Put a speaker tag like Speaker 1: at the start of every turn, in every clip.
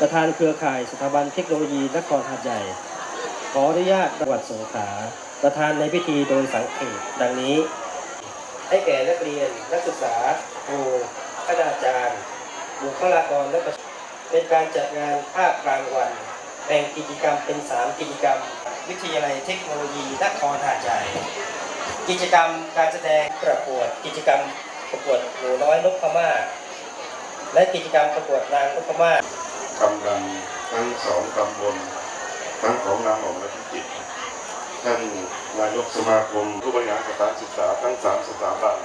Speaker 1: ประธานเครือข่ายสถาบันเทคโนโลยีนครหาดใหญ่ ขออนุญาตจังหวัดสงขลาประธานในพิธีโดยสังเขตดังนี้ ให้แก่นักเรียนนักศึกษาครูคณาจารย์บุคลากรและประชาชนเป็นการจัดงานภาคกลางวันแบ่งกิจกรรมเป็น 3 กิจกรรม วิทยาลัยเทคโนโลยีนครหาดใหญ่กิจกรรมการแสดงประกวด กิจกรรมประกวดหนูน้อยนกพม่าและกิจกรรมประกวดนางนกพม่า
Speaker 2: กำลังทั้งสองตำบลทั้งของนางหอมและพิจิตท่านนายกสมาคมผู้บริหารสถานศึกษาทั้งสามสถาบัน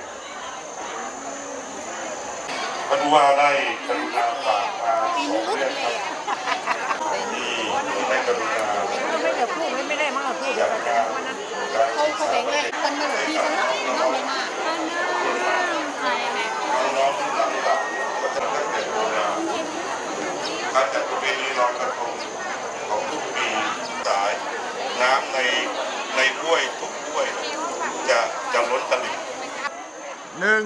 Speaker 2: ท่านผู้ว่าได้กรุณาฝากมาสองเรื่องครับที่ได้กรุณา
Speaker 3: ไม่เดี๋ยวพูดไม่ไม่ได้มากพูด
Speaker 2: จัดการการศึกษา
Speaker 3: แข็งแรงมันไม่เหมือนพี่ฉันนะน้องไม่มาก
Speaker 2: น้องๆที่หลังหลังก็จะตั้งแต่โบราณการจัดประเพณีลอยกระทงของทุกปีสาย น้ำในในห้วยทุกห้วยจะจะล้นตลิ่ง
Speaker 4: หนึ่ง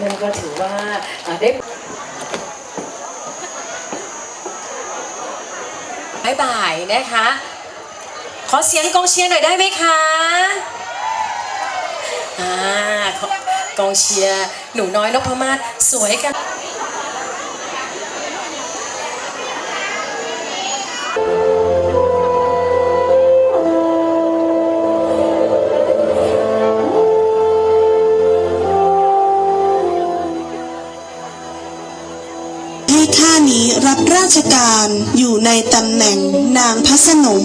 Speaker 5: นั่นก็ถือว่าเอ่อได้บายบายนะคะ ขอเสียงกองเชียร์หน่อยได้ไหมคะอ่ากองเชียร์หนูน้อยนพมาศสวยกัน
Speaker 6: ราชการอยู่ในตำแหน่งนางพระสนม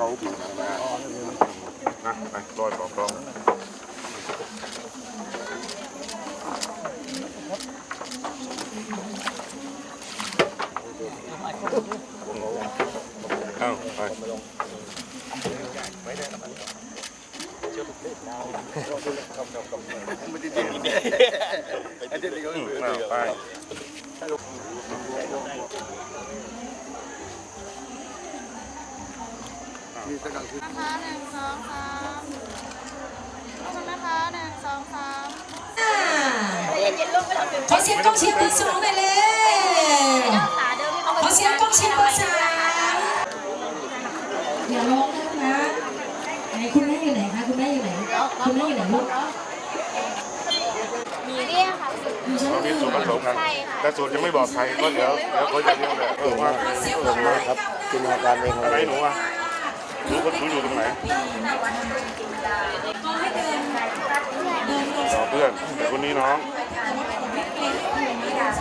Speaker 7: เขา
Speaker 2: ผิวหนังนะนะไปลอยปอกกองเอ้าไปอื มเอาไป
Speaker 8: นะคะหนึ่งสองสามขอบคุณนะคะหนึ่งสองสาม
Speaker 5: ขอเสียงกองเชียร์เบอร์สองหน่อยเลยขอเสียงกองเชียร์เบอร์สามอย่าร้องนะไหนคุณแม่อยู่ไหนคะคุณแม่อยู่ไหนคุณแม่อยู่ไหนลูก
Speaker 8: มีเนี่ยค่ะ
Speaker 5: อยู่ชั้น
Speaker 2: ตอน
Speaker 5: ห
Speaker 2: นี้
Speaker 5: นึ่ง
Speaker 2: สูตรผสมกันแต่สูตรยังไม่บอกใครก็เดี๋ยวเดี๋ยวเขาจะเรียกเลยเออว่า
Speaker 5: เสียงปรบมือครับ
Speaker 1: จินตนาการเอง
Speaker 2: อะไรหนูอะ หนูคนหนูอยู่ตรงไหน
Speaker 5: ก็ให้เดินเดินลง
Speaker 2: อ๋อเพื่อนแต่คนนี้น้อง